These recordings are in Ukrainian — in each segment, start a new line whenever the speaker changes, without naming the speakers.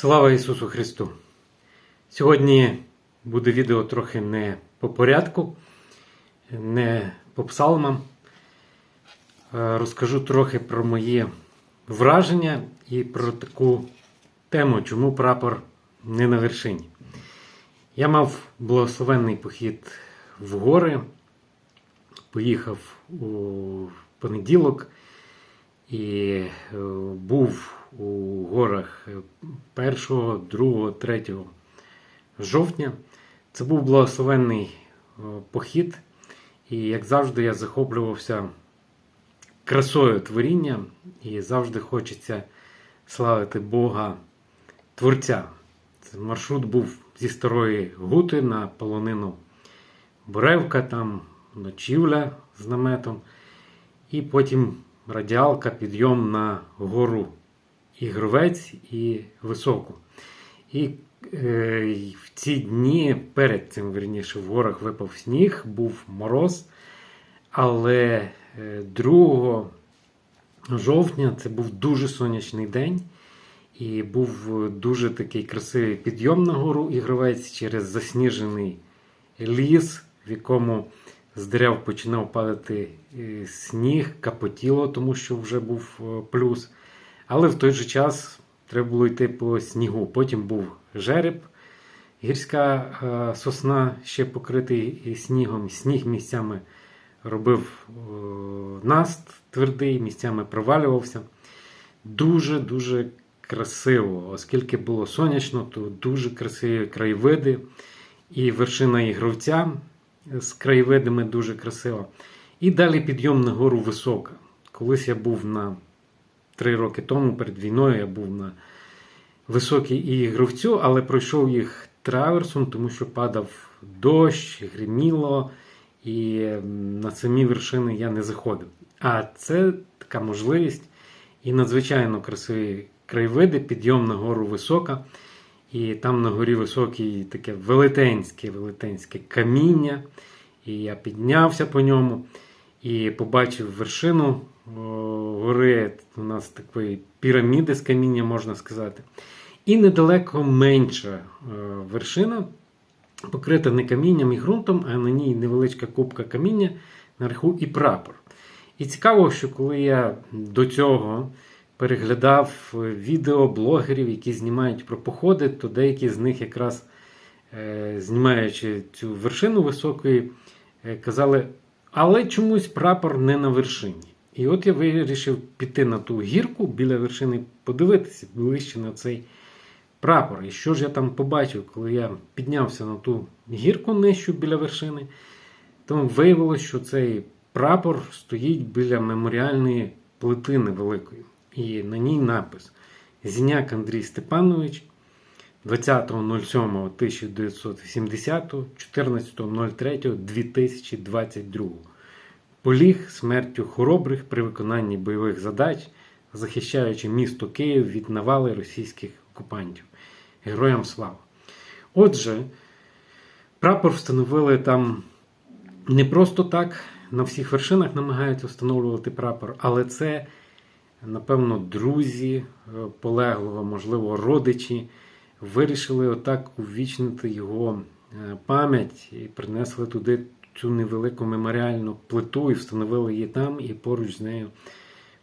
Слава Ісусу Христу! Сьогодні буде відео трохи не по порядку, не по псалмам. Е, Розкажу трохи про мої враження і про таку тему, чому прапор не на вершині. Я мав благословенний похід в гори, поїхав у понеділок і е, був у горах 1, 2, 3 жовтня. Це був благословенний е, похід, і, як завжди, я захоплювався красою творіння, і завжди хочеться славити Бога Творця. Це маршрут був зі старої гути на полонину Боревка, там ночівля з наметом, і потім радіалка, підйом на гору і Гровець, і Високу. І е, в ці дні перед цим, верніше, в горах випав сніг, був мороз. Але е, 2 жовтня це був дуже сонячний день. І був дуже такий красивий підйом на гору Ігровець через засніжений ліс, в якому з дерев починав падати е, сніг, капотіло, тому що вже був е, плюс. Але в той же час треба було йти по снігу. Потім був жереб, гірська е, сосна ще покритий снігом. Сніг місцями робив наст твердий, місцями провалювався. Дуже-дуже красиво, оскільки було сонячно, то дуже красиві краєвиди. І вершина ігровця з краєвидами дуже красива. І далі підйом на гору висока. Колись я був на три роки тому, перед війною, я був на високій ігровцю, але пройшов їх траверсом, тому що падав дощ, гриміло, і на самі вершини я не заходив. А це така можливість і надзвичайно красиві краєвиди, підйом на гору висока. І там на горі високій таке велетенське велетенське каміння. І я піднявся по ньому і побачив вершину гори. У нас такої піраміди з каміння, можна сказати. І недалеко менша вершина, покрита не камінням і ґрунтом, а на ній невеличка кубка каміння наверху і прапор. І цікаво, що коли я до цього переглядав відео блогерів, які знімають про походи, то деякі з них якраз е, знімаючи цю вершину високої, е, казали, але чомусь прапор не на вершині. І от я вирішив піти на ту гірку біля вершини, подивитися ближче на цей прапор. І що ж я там побачив, коли я піднявся на ту гірку нижчу біля вершини, то виявилося, що цей прапор стоїть біля меморіальної плитини великої. І на ній напис Зіняк Андрій Степанович 20.07.1980, 14.03.2022. Поліг смертю хоробрих при виконанні бойових задач, захищаючи місто Київ від навали російських окупантів. Героям слава! Отже, прапор встановили там не просто так, на всіх вершинах намагаються встановлювати прапор, але це напевно, друзі е, полеглого, можливо, родичі, вирішили отак увічнити його е, пам'ять і принесли туди цю невелику меморіальну плиту і встановили її там, і поруч з нею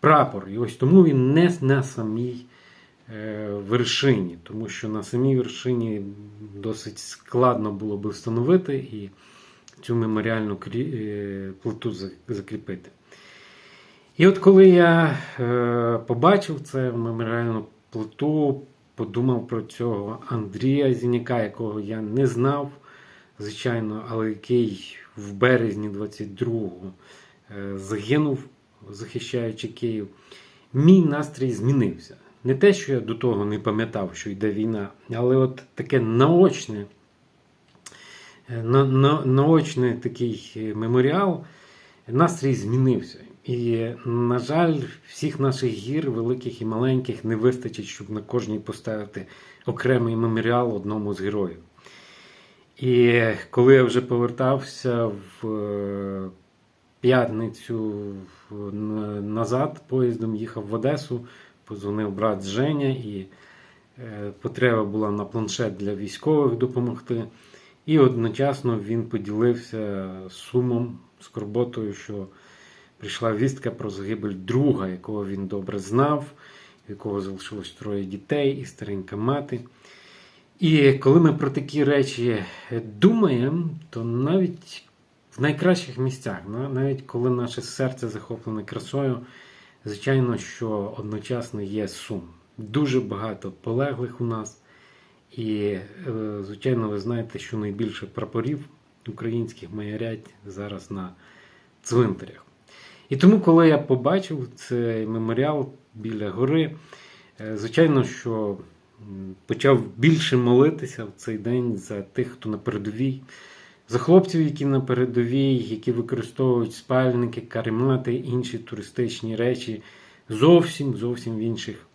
прапор. І ось тому він не на самій е, вершині, тому що на самій вершині досить складно було би встановити і цю меморіальну плиту закріпити. І от коли я е, побачив це меморіальну плиту, подумав про цього Андрія Зіняка, якого я не знав, звичайно, але який в березні 22-го е, загинув, захищаючи Київ, мій настрій змінився. Не те, що я до того не пам'ятав, що йде війна, але от таке наочне, е, на, на, наочний такий меморіал, настрій змінився. І, на жаль, всіх наших гір, великих і маленьких, не вистачить, щоб на кожній поставити окремий меморіал одному з героїв. І коли я вже повертався в е, п'ятницю назад, поїздом їхав в Одесу, позвонив брат Женя і Е, Потреба була на планшет для військових допомогти. І одночасно він поділився сумом, скорботою, що прийшла вістка про загибель друга, якого він добре знав, якого залишилось троє дітей і старенька мати. І коли ми про такі речі думаємо, то навіть в найкращих місцях, навіть коли наше серце захоплене красою, звичайно, що одночасно є сум. Дуже багато полеглих у нас. І, е, звичайно, ви знаєте, що найбільше прапорів українських маярять зараз на цвинтарях. І тому, коли я побачив цей меморіал біля гори, е, звичайно, що почав більше молитися в цей день за тих, хто на передовій, за хлопців, які на передовій, які використовують спальники, каремати, інші туристичні речі зовсім зовсім в інших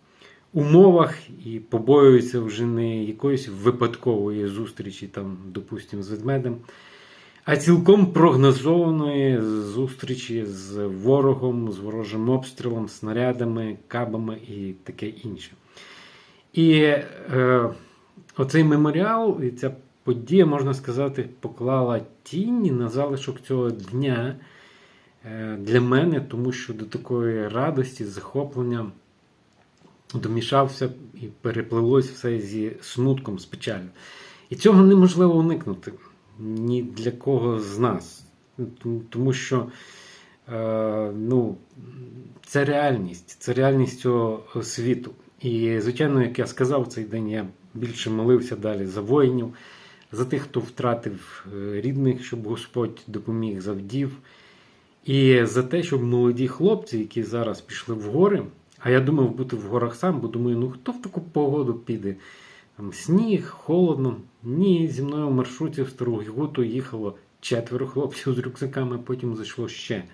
умовах і побоюються вже не якоїсь випадкової зустрічі, там, допустимо, з ведмедем, а цілком прогнозованої зустрічі з ворогом, з ворожим обстрілом, снарядами, кабами і таке інше. І е, оцей меморіал і ця подія, можна сказати, поклала тіні на залишок цього дня е, для мене, тому що до такої радості, захоплення домішався і переплилось все зі смутком, з печалю. І цього неможливо уникнути ні для кого з нас. Тому- що е, ну, це реальність, це реальність цього світу. І, звичайно, як я сказав, цей день я більше молився далі за воїнів, за тих, хто втратив е, рідних, щоб Господь допоміг завдів. І за те, щоб молоді хлопці, які зараз пішли в гори, а я думав бути в горах сам, бо думаю, ну хто в таку погоду піде? Там сніг, холодно. Ні, зі мною в маршруті в Стару Гігуту їхало четверо хлопців з рюкзаками, потім зайшло ще.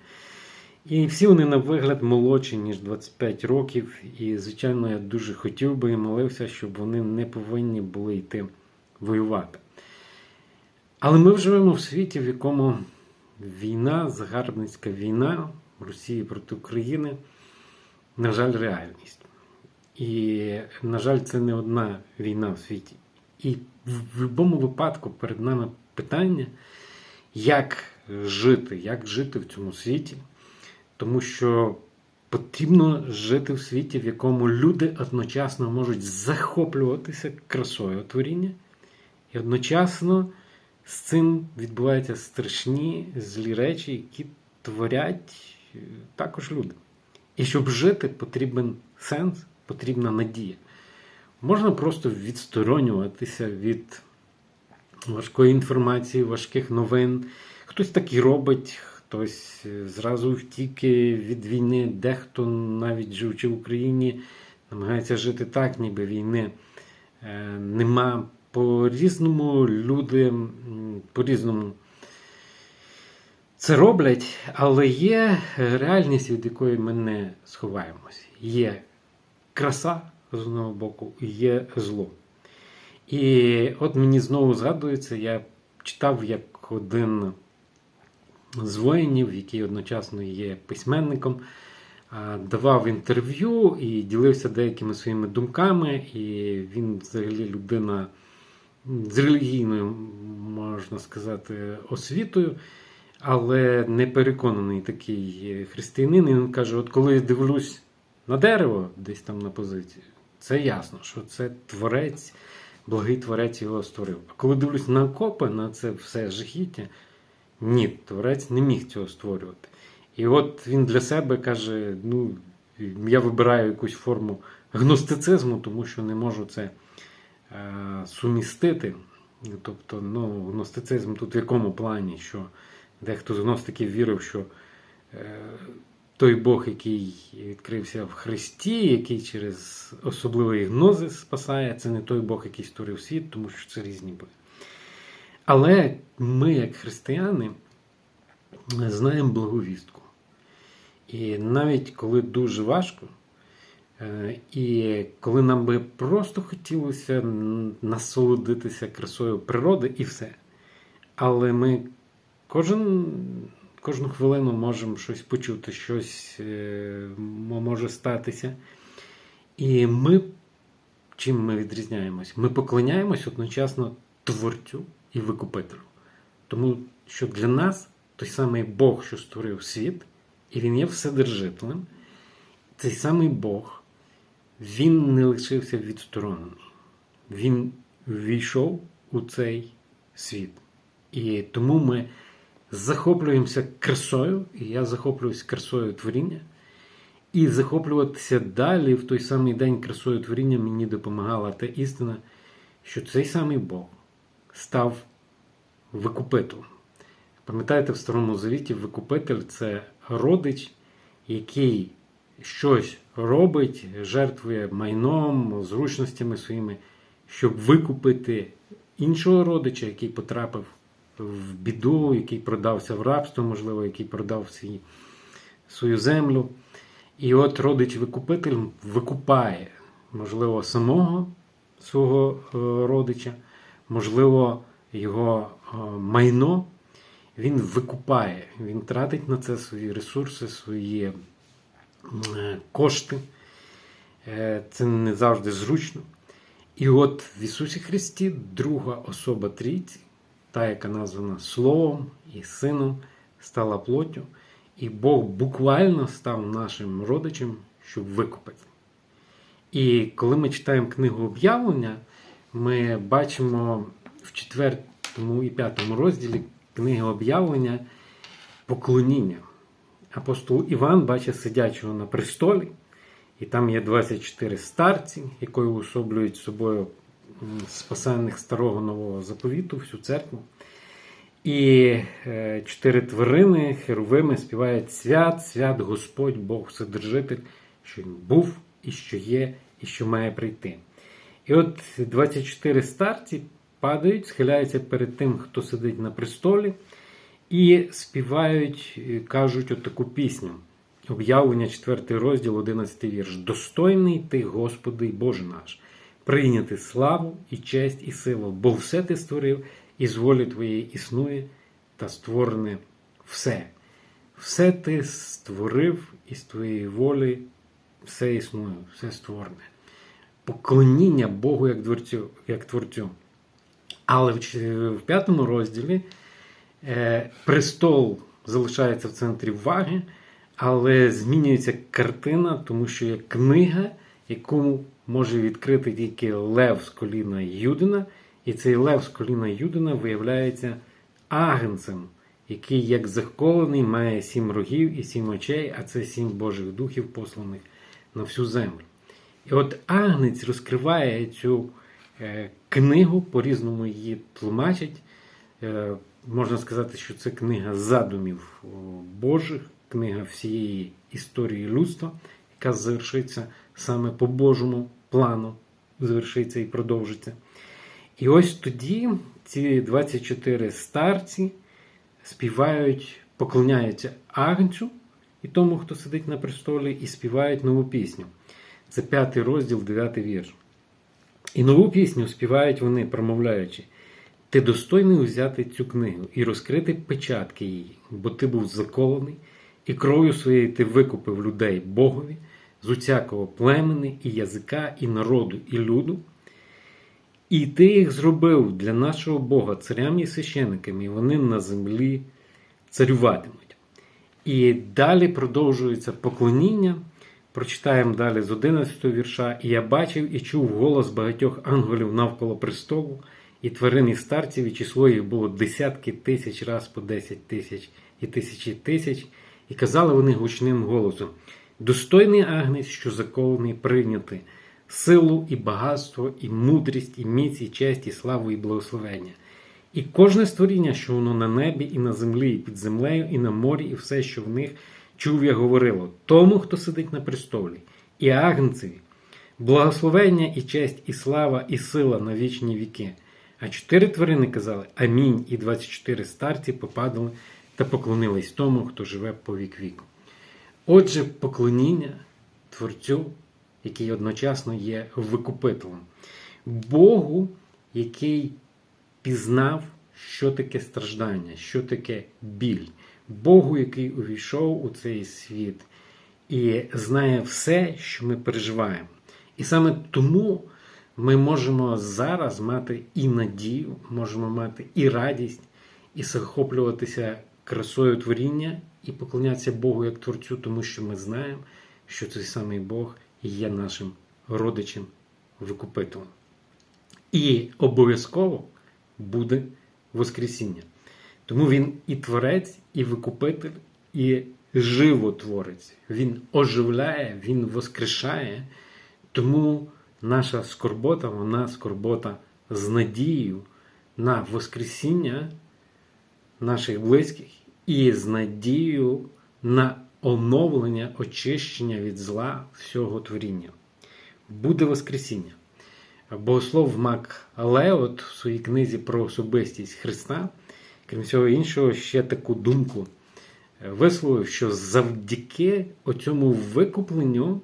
І всі вони на вигляд молодші, ніж 25 років. І, звичайно, я дуже хотів би і молився, щоб вони не повинні були йти воювати. Але ми живемо в світі, в якому війна, загарбницька війна Росії проти України, на жаль, реальність. І, на жаль, це не одна війна в світі. І в будь-якому випадку перед нами питання, як жити, як жити в цьому світі, тому що потрібно жити в світі, в якому люди одночасно можуть захоплюватися красою творіння, і одночасно з цим відбуваються страшні злі речі, які творять е, також люди. І щоб жити, потрібен сенс, потрібна надія. Можна просто відсторонюватися від важкої інформації, важких новин. Хтось так і робить, хтось е, зразу втіки від війни, дехто навіть живучи в Україні, намагається жити так, ніби війни е, нема. По-різному люди по-різному це роблять, але є реальність, від якої ми не сховаємось. Є краса з одного боку, і є зло. І от мені знову згадується, я читав як один з воїнів, який одночасно є письменником, давав інтерв'ю і ділився деякими своїми думками. І він взагалі людина з релігійною, можна сказати, освітою, але не переконаний такий християнин. І він каже: от коли дивлюсь на дерево, десь там на позиції, це ясно, що це творець, благий творець його створив. А коли дивлюсь на окопи, на це все жахіття, ні, творець не міг цього створювати. І от він для себе каже: ну, я вибираю якусь форму гностицизму, тому що не можу це е, сумістити. Тобто, ну, гностицизм тут в якому плані, що дехто з гностиків вірив, що е, той Бог, який відкрився в Христі, який через особливий гнозис спасає, це не той Бог, який створив світ, тому що це різні боги. Але ми, як християни, знаємо благовістку. І навіть коли дуже важко, е, і коли нам би просто хотілося насолодитися красою природи і все. Але ми кожен, кожну хвилину можемо щось почути, щось е, може статися. І ми чим ми відрізняємось? Ми поклоняємось одночасно Творцю і Викупителю. Тому що для нас той самий Бог, що створив світ, і Він є вседержителем, цей самий Бог, він не лишився відсторонений. Він ввійшов у цей світ. І тому ми захоплюємося красою, і я захоплююсь красою творіння. І захоплюватися далі в той самий день красою творіння мені допомагала та істина, що цей самий Бог став викупителем. Пам'ятаєте, в Старому Завіті викупитель це родич, який щось робить, жертвує майном, зручностями своїми, щоб викупити іншого родича, який потрапив в біду, який продався в рабство, можливо, який продав свій, свою землю. І от родич-викупитель викупає, можливо, самого свого е, родича, можливо, його е, майно. Він викупає, він тратить на це свої ресурси, свої е, кошти. Це не завжди зручно. І от в Ісусі Христі друга особа трійці, та, яка названа Словом і Сином, стала плоттю. І Бог буквально став нашим родичем, щоб викупити. І коли ми читаємо книгу об'явлення, ми бачимо в четвертому і п'ятому розділі книги об'явлення поклоніння. Апостол Іван бачить сидячого на престолі, і там є 24 старці, які уособлюють собою спасенних старого нового заповіту, всю церкву. І е, чотири тварини, херовими співають свят, свят Господь, Бог Вседержитель, що він був, і що є, і що має прийти. І от 24 старці падають, схиляються перед тим, хто сидить на престолі, і співають, кажуть отаку пісню. Об'явлення 4 розділ, 11 вірш. Достойний ти, Господи, Боже наш, прийняти славу і честь, і силу, бо все ти створив і з волі твоєї існує та створене все. Все ти створив і з твоєї волі все існує, все створене. Поклоніння Богу як творцю. Як творцю. Але в п'ятому розділі е, престол залишається в центрі уваги, але змінюється картина, тому що є книга, яку може відкрити тільки Лев з коліна Юдина. І цей Лев з коліна Юдина виявляється агнцем, який, як заколений, має сім рогів і сім очей, а це сім Божих духів, посланих на всю землю. І от Агнець розкриває цю е, книгу, по-різному її тлумачить. Е, можна сказати, що це книга задумів Божих, книга всієї історії людства, яка завершиться саме по Божому плану, завершиться і продовжиться. І ось тоді ці 24 старці співають, поклоняються Агнцю і тому, хто сидить на престолі, і співають нову пісню. Це п'ятий розділ, дев'ятий вірш. І нову пісню співають вони, промовляючи: Ти достойний взяти цю книгу і розкрити печатки її, бо ти був заколений, і кров'ю своєю ти викупив людей Богові з усякого племени, і язика, і народу, і люду. І ти їх зробив для нашого Бога царями і священниками, і вони на землі царюватимуть. І далі продовжується поклоніння. Прочитаємо далі з 11 вірша. І я бачив і чув голос багатьох ангелів навколо престолу, і тварин і старців, і число їх було десятки тисяч раз по десять тисяч і тисячі тисяч, і казали вони гучним голосом: Достойний агнець, що заколений прийняти силу і багатство, і мудрість, і міць, і честь, і славу, і благословення. І кожне створіння, що воно на небі, і на землі, і під землею, і на морі, і все, що в них чув я говорило, тому, хто сидить на престолі, і агнцеві, благословення, і честь, і слава, і сила на вічні віки. А чотири тварини казали Амінь, і 24 старці попадали та поклонились тому, хто живе по вік віку. Отже, поклоніння Творцю який одночасно є викупителем. Богу, який пізнав, що таке страждання, що таке біль. Богу, який увійшов у цей світ і знає все, що ми переживаємо. І саме тому ми можемо зараз мати і надію, можемо мати і радість, і захоплюватися красою творіння, і поклонятися Богу як Творцю, тому що ми знаємо, що цей самий Бог є нашим родичем, викупителем. І обов'язково буде Воскресіння. Тому він і творець, і викупитель, і животворець. Він оживляє, він воскрешає. Тому наша скорбота, вона скорбота з надією на Воскресіння наших близьких і з надією на оновлення, очищення від зла всього творіння. Буде Воскресіння. Богослов Мак Леот в своїй книзі про особистість Христа, крім всього іншого, ще таку думку висловив, що завдяки оцьому викупленню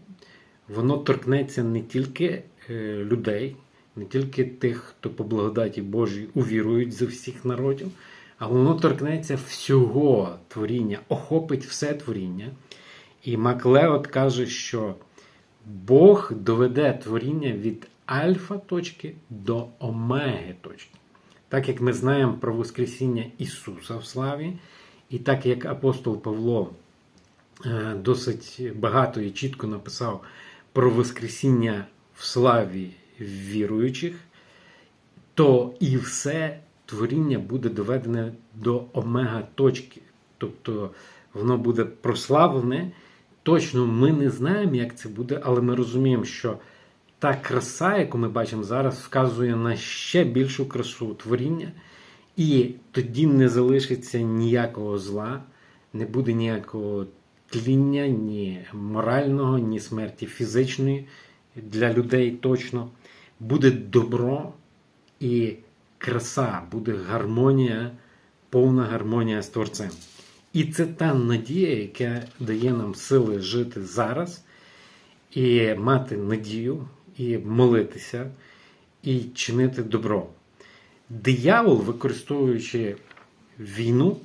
воно торкнеться не тільки е, людей, не тільки тих, хто по благодаті Божій увірують за всіх народів, а воно торкнеться всього творіння, охопить все творіння. І Маклеот каже, що Бог доведе творіння від альфа точки до омеги точки. Так як ми знаємо про Воскресіння Ісуса в славі, і так як апостол Павло е, досить багато і чітко написав про Воскресіння в славі віруючих, то і все творіння буде доведене до омега точки. Тобто воно буде прославлене. Точно ми не знаємо, як це буде, але ми розуміємо, що та краса, яку ми бачимо зараз, вказує на ще більшу красу творіння. І тоді не залишиться ніякого зла, не буде ніякого тління, ні морального, ні смерті фізичної для людей точно. Буде добро і краса, буде гармонія, повна гармонія з Творцем. І це та надія, яка дає нам сили жити зараз, і мати надію, і молитися, і чинити добро. Диявол, використовуючи війну,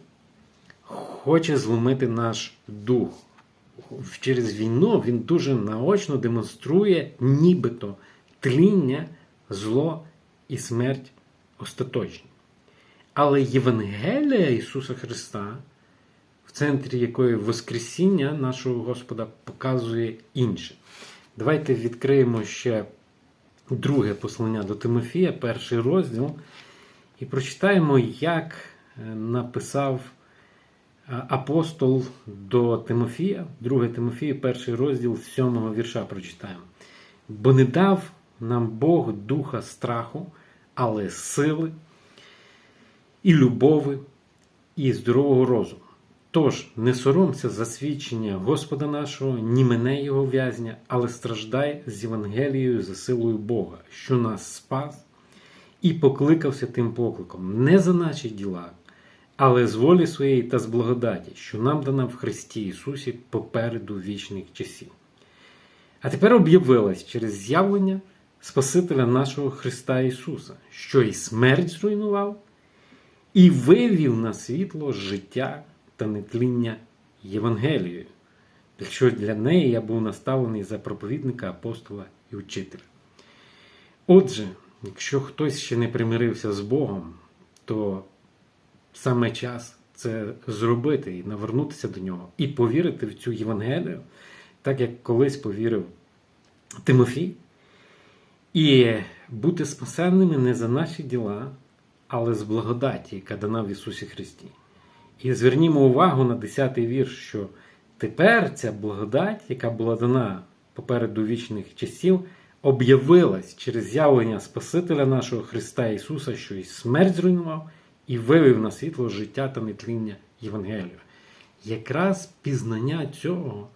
хоче зломити наш дух. Через війну він дуже наочно демонструє нібито тління, зло і смерть остаточні. Але Євангелія Ісуса Христа, в центрі якої Воскресіння нашого Господа показує інше. Давайте відкриємо ще друге послання до Тимофія, перший розділ, і прочитаємо, як е, написав е, апостол до Тимофія, 2 Тимофія, перший розділ 7 вірша прочитаємо. Бо не дав нам Бог духа страху, але сили і любови, і здорового розуму. Тож, не соромся засвідчення Господа нашого, ні мене Його в'язня, але страждай з Євангелією за силою Бога, що нас спас і покликався тим покликом, не за наші діла, але з волі своєї та з благодаті, що нам дана в Христі Ісусі попереду вічних часів. А тепер об'явилась через з'явлення Спасителя нашого Христа Ісуса, що і смерть зруйнував, і вивів на світло життя та нетління Євангелією, якщо для неї я був наставлений за проповідника, апостола і учителя. Отже, якщо хтось ще не примирився з Богом, то саме час це зробити і навернутися до нього, і повірити в цю Євангелію, так як колись повірив Тимофій, і бути спасенними не за наші діла, але з благодаті, яка дана в Ісусі Христі. І звернімо увагу на 10-й вірш, що тепер ця благодать, яка була дана попереду вічних часів, об'явилась через з'явлення Спасителя нашого Христа Ісуса, що і смерть зруйнував, і вивів на світло життя та нетління Євангелію. Якраз пізнання цього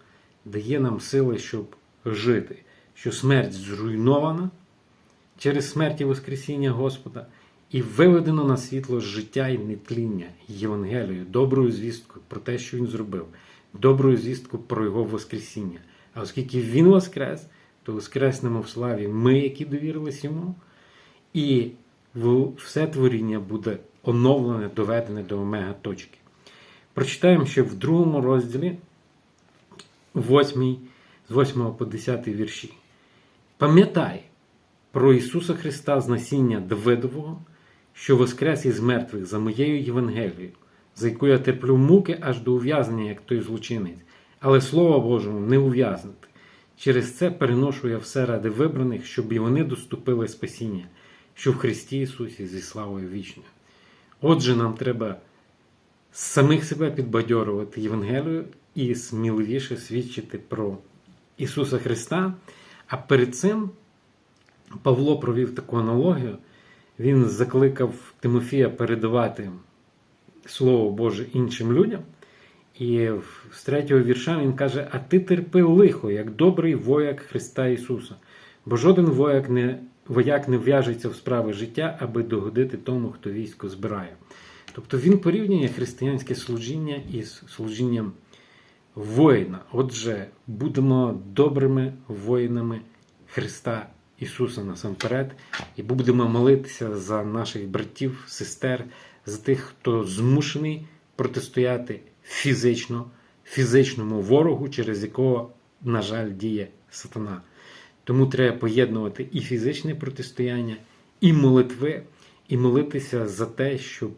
дає нам сили, щоб жити, що смерть зруйнована через смерть і Воскресіння Господа і виведено на світло життя і нетління Євангелію, доброю звісткою про те, що він зробив, доброю звісткою про Його Воскресіння. А оскільки Він Воскрес, то Воскреснемо в славі ми, які довірились йому, і все творіння буде оновлене, доведене до омега точки. Прочитаємо ще в другому розділі, 8, з 8 по 10 вірші. Пам'ятай, про Ісуса Христа з насіння Давидового, що воскрес із мертвих за моєю Євангелією, за яку я терплю муки аж до ув'язнення, як той злочинець, але Слова Божому не ув'язнути. Через це переношу я все ради вибраних, щоб і вони доступили спасіння, що в Христі Ісусі зі славою вічною. Отже, нам треба самих себе підбадьорувати Євангелію і сміливіше свідчити про Ісуса Христа. А перед цим Павло провів таку аналогію. Він закликав Тимофія передавати Слово Боже іншим людям. І з третього вірша він каже: А ти терпи лихо, як добрий вояк Христа Ісуса. Бо жоден вояк не, вояк не в'яжеться в справи життя, аби догодити тому, хто військо збирає. Тобто він порівнює християнське служіння із служінням воїна. Отже, будемо добрими воїнами Христа Ісуса насамперед, і будемо молитися за наших братів, сестер, за тих, хто змушений протистояти фізично, фізичному ворогу, через якого, на жаль, діє сатана. Тому треба поєднувати і фізичне протистояння, і молитви, і молитися за те, щоб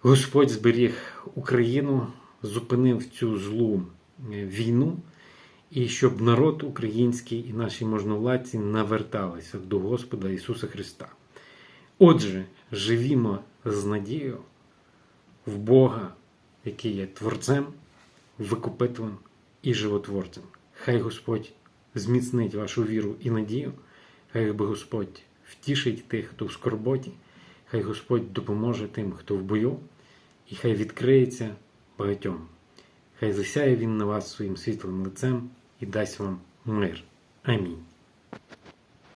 Господь зберіг Україну, зупинив цю злу е, війну, і щоб народ український і наші можновладці наверталися до Господа Ісуса Христа. Отже, живімо з надією в Бога, який є Творцем, Викупителем і животворцем. Хай Господь зміцнить вашу віру і надію, хай би Господь втішить тих, хто в скорботі, хай Господь допоможе тим, хто в бою, і хай відкриється багатьом. Хай засяє Він на вас своїм світлим лицем і дасть вам мир. Амінь.